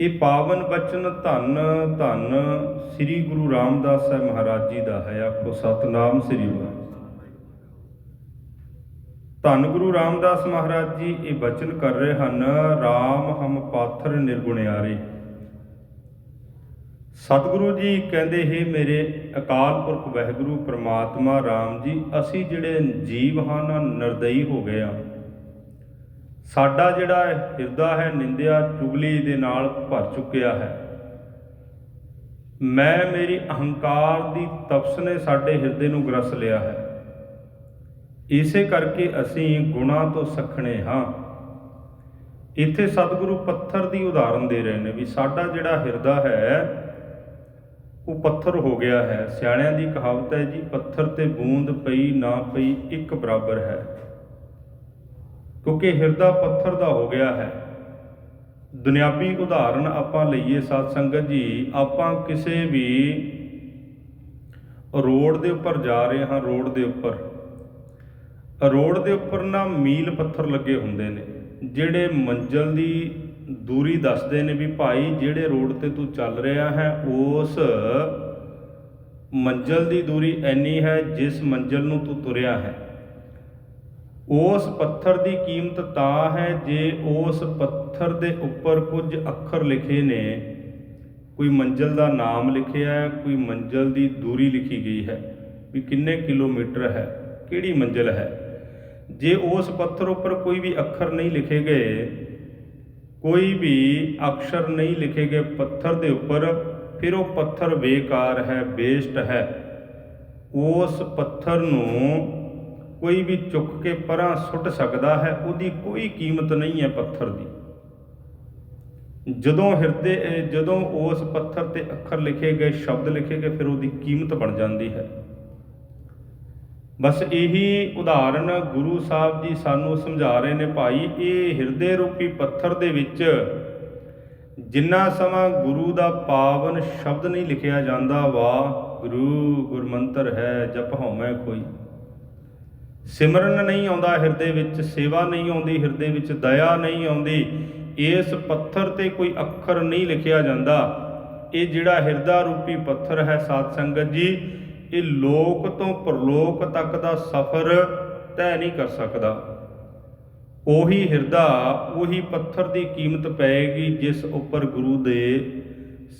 ਇਹ ਪਾਵਨ ਬਚਨ ਧੰਨ ਧੰਨ ਸ੍ਰੀ ਗੁਰੂ ਰਾਮਦਾਸ ਸਾਹਿਬ ਮਹਾਰਾਜ ਜੀ ਦਾ ਹੈ। ਆਖੋ ਸਤਨਾਮ ਸ੍ਰੀ ਵਾਹਿਗੁਰੂ ਧੰਨ ਗੁਰੂ ਰਾਮਦਾਸ ਮਹਾਰਾਜ ਜੀ, ਇਹ ਬਚਨ ਕਰ ਰਹੇ ਹਨ RAM ਹਮ ਪਾਥਰ ਨਿਰਗੁਣਿਆਰੇ। ਸਤਿਗੁਰੂ ਜੀ ਕਹਿੰਦੇ, ਹੈ ਮੇਰੇ ਅਕਾਲ ਪੁਰਖ ਵਾਹਿਗੁਰੂ, ਪ੍ਰਮਾਤਮਾ RAM ਜੀ, ਅਸੀਂ ਜਿਹੜੇ ਜੀਵ ਹਨ, ਨਿਰਦਈ ਹੋ ਗਏ ਆ ਸਾਡਾ ਜਿਹੜਾ ਹਿਰਦਾ ਹੈ, ਨਿੰਦਿਆ ਚੁਗਲੀ ਦੇ ਨਾਲ ਭਰ ਚੁੱਕਿਆ ਹੈ। ਮੈਂ ਮੇਰੀ ਅਹੰਕਾਰ ਦੀ ਤਪਸ ਨੇ ਸਾਡੇ ਹਿਰਦੇ ਨੂੰ ਗਰਸ ਲਿਆ ਹੈ। ਇਸੇ ਕਰਕੇ ਅਸੀਂ ਗੁਣਾ ਤੋਂ ਸਖਣੇ ਹਾਂ। ਇੱਥੇ ਸਤਿਗੁਰੂ ਪੱਥਰ ਦੀ ਉਦਾਹਰਨ ਦੇ ਰਹੇ ਨੇ ਵੀ ਸਾਡਾ ਜਿਹੜਾ ਹਿਰਦਾ ਹੈ, ਉਹ ਪੱਥਰ ਹੋ ਗਿਆ ਹੈ। ਸਿਆਣਿਆਂ ਦੀ ਕਹਾਵਤ ਹੈ ਜੀ, ਪੱਥਰ ਤੇ ਬੂੰਦ ਪਈ, ਨਾ ਪਈ, ਇੱਕ ਬਰਾਬਰ ਹੈ। ਕਿਉਂਕਿ ਹਿਰਦਾ ਪੱਥਰ ਦਾ ਹੋ ਗਿਆ ਹੈ। ਦੁਨਿਆਵੀ ਉਦਾਹਰਨ ਆਪਾਂ ਲਈਏ ਸਾਧ ਸੰਗਤ ਜੀ, ਆਪਾਂ ਕਿਸੇ ਵੀ ਰੋਡ ਦੇ ਉੱਪਰ ਜਾ ਰਹੇ ਹਾਂ, ਰੋਡ ਦੇ ਉੱਪਰ। ਰੋਡ ਦੇ ਉੱਪਰ ਨਾ ਮੀਲ ਪੱਥਰ ਲੱਗੇ ਹੁੰਦੇ ਨੇ, ਜਿਹੜੇ ਮੰਜ਼ਲ ਦੀ ਦੂਰੀ ਦੱਸਦੇ ਨੇ ਵੀ ਭਾਈ ਜਿਹੜੇ ਰੋਡ ਤੇ ਤੂੰ ਚੱਲ ਰਿਹਾ ਹੈ, ਉਸ ਮੰਜ਼ਲ ਦੀ ਦੂਰੀ ਐਨੀ ਹੈ ਜਿਸ ਮੰਜ਼ਲ ਨੂੰ ਤੂੰ ਤੁਰਿਆ ਹੈ। ਉਸ ਪੱਥਰ ਦੀ ਕੀਮਤ ਤਾਂ ਹੈ ਜੇ ਉਸ ਪੱਥਰ ਦੇ ਉੱਪਰ ਕੁਝ ਅੱਖਰ ਲਿਖੇ ਨੇ। ਕੋਈ ਮੰਜ਼ਲ ਦਾ ਨਾਮ ਲਿਖਿਆ ਹੈ ਕੋਈ ਮੰਜ਼ਲ ਦੀ ਦੂਰੀ ਲਿਖੀ ਗਈ ਹੈ। ਵੀ ਕਿੰਨੇ ਕਿਲੋਮੀਟਰ ਹੈ, ਕਿਹੜੀ ਮੰਜ਼ਲ ਹੈ। ਜੇ ਉਸ ਪੱਥਰ ਉੱਪਰ ਕੋਈ ਵੀ ਅੱਖਰ ਨਹੀਂ ਲਿਖੇ ਗਏ, ਕੋਈ ਵੀ ਅਕਸ਼ਰ ਨਹੀਂ ਲਿਖੇ ਗਏ ਪੱਥਰ ਦੇ ਉੱਪਰ, ਫਿਰ ਉਹ ਪੱਥਰ ਬੇਕਾਰ ਹੈ ਵੇਸਟ ਹੈ। ਉਸ ਪੱਥਰ ਨੂੰ ਕੋਈ ਵੀ ਚੁੱਕ ਕੇ ਪਰਾਂ ਸੁੱਟ ਸਕਦਾ ਹੈ, ਉਹਦੀ ਕੋਈ ਕੀਮਤ ਨਹੀਂ ਹੈ ਪੱਥਰ ਦੀ। ਜਦੋਂ ਹਿਰਦੇ ਜਦੋਂ ਉਸ ਪੱਥਰ ਤੇ ਅੱਖਰ ਲਿਖੇ ਗਏ, ਸ਼ਬਦ ਲਿਖੇ ਗਏ, ਫਿਰ ਉਹਦੀ ਕੀਮਤ ਬਣ ਜਾਂਦੀ ਹੈ। ਬਸ ਇਹੀ ਉਦਾਹਰਨ ਗੁਰੂ ਸਾਹਿਬ ਜੀ ਸਾਨੂੰ ਸਮਝਾ ਰਹੇ ਨੇ ਭਾਈ, ਇਹ ਹਿਰਦੇ ਰੂਪੀ ਪੱਥਰ ਦੇ ਵਿੱਚ ਜਿੰਨਾ ਸਮਾਂ ਗੁਰੂ ਦਾ ਪਾਵਨ ਸ਼ਬਦ ਨਹੀਂ ਲਿਖਿਆ ਜਾਂਦਾ, ਵਾਹ ਗੁਰੂ ਗੁਰਮੰਤਰ ਹੈ, ਜਪ ਹਉਮੈ ਕੋਈ। ਸਿਮਰਨ ਨਹੀਂ ਆਉਂਦਾ ਹਿਰਦੇ ਵਿੱਚ, ਸੇਵਾ ਨਹੀਂ ਆਉਂਦੀ ਹਿਰਦੇ ਵਿੱਚ, ਦਇਆ ਨਹੀਂ ਆਉਂਦੀ। ਇਸ ਪੱਥਰ ਤੇ ਕੋਈ ਅੱਖਰ ਨਹੀਂ ਲਿਖਿਆ ਜਾਂਦਾ। ਇਹ ਜਿਹੜਾ ਹਿਰਦਾ ਰੂਪੀ ਪੱਥਰ ਹੈ ਸਾਧ ਸੰਗਤ ਜੀ, ਇਹ ਲੋਕ ਤੋਂ ਪਰਲੋਕ ਤੱਕ ਦਾ ਸਫ਼ਰ ਤੈਅ ਨਹੀਂ ਕਰ ਸਕਦਾ। ਉਹੀ ਹਿਰਦਾ, ਉਹੀ ਪੱਥਰ ਦੀ ਕੀਮਤ ਪਏਗੀ ਜਿਸ ਉੱਪਰ ਗੁਰੂ ਦੇ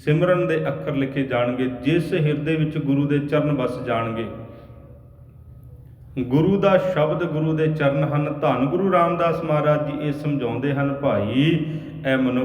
ਸਿਮਰਨ ਦੇ ਅੱਖਰ ਲਿਖੇ ਜਾਣਗੇ, ਜਿਸ ਹਿਰਦੇ ਵਿੱਚ ਗੁਰੂ ਦੇ ਚਰਨ ਵਸ ਜਾਣਗੇ। ਗੁਰੂ ਦਾ ਸ਼ਬਦ ਗੁਰੂ ਦੇ ਚਰਨ ਹਨ। ਧੰਨ ਗੁਰੂ ਰਾਮਦਾਸ ਮਹਾਰਾਜ ਜੀ, ਇਹ ਸਮਝਾਉਂਦੇ ਹਨ, ਭਾਈ ਐ ਮਨੁੱਖ